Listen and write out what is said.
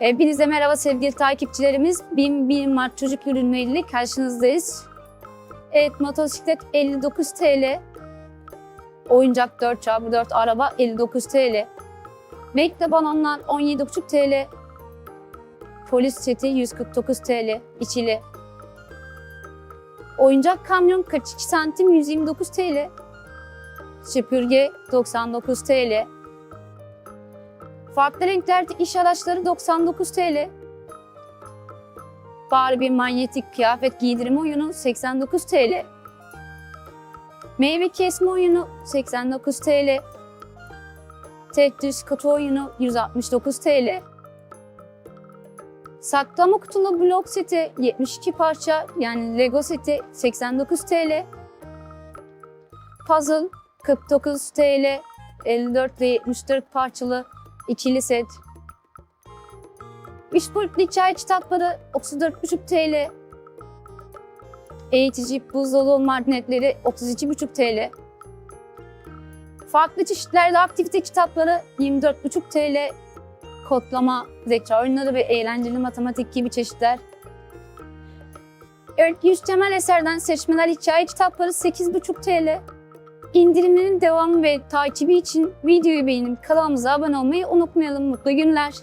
Hepinize merhaba sevgili takipçilerimiz. 1001 Mart Çocuk Ürünleriyle karşınızdayız. Evet motosiklet 59 TL. Oyuncak 4x4 araba 59 TL. Bekle balonlar 17,5 TL. Polis seti 149 TL içili. Oyuncak kamyon 42 santim 129 TL. Süpürge 99 TL. Farklı renklerde iş araçları 99 TL. Barbie manyetik kıyafet giydirme oyunu 89 TL. Meyve kesme oyunu 89 TL. Tetris kutu oyunu 169 TL. Saklama kutulu blok seti 72 parça yani Lego seti 89 TL. Puzzle 49 TL. 54 ile 74 parçalı ikili set. Üç boyutlu çay kitapları 34,5 TL. Eğitici buzdolabı magnetleri 32,5 TL. Farklı çeşitlerde aktivite kitapları 24,5 TL. Kodlama, zeka oyunları ve eğlenceli matematik gibi çeşitler. Öykü yüz temel eserden seçmeler hikaye kitapları 8,5 TL. İndirimlerin devamı ve takibi için videoyu beğenip kanalımıza abone olmayı unutmayalım. Mutlu günler.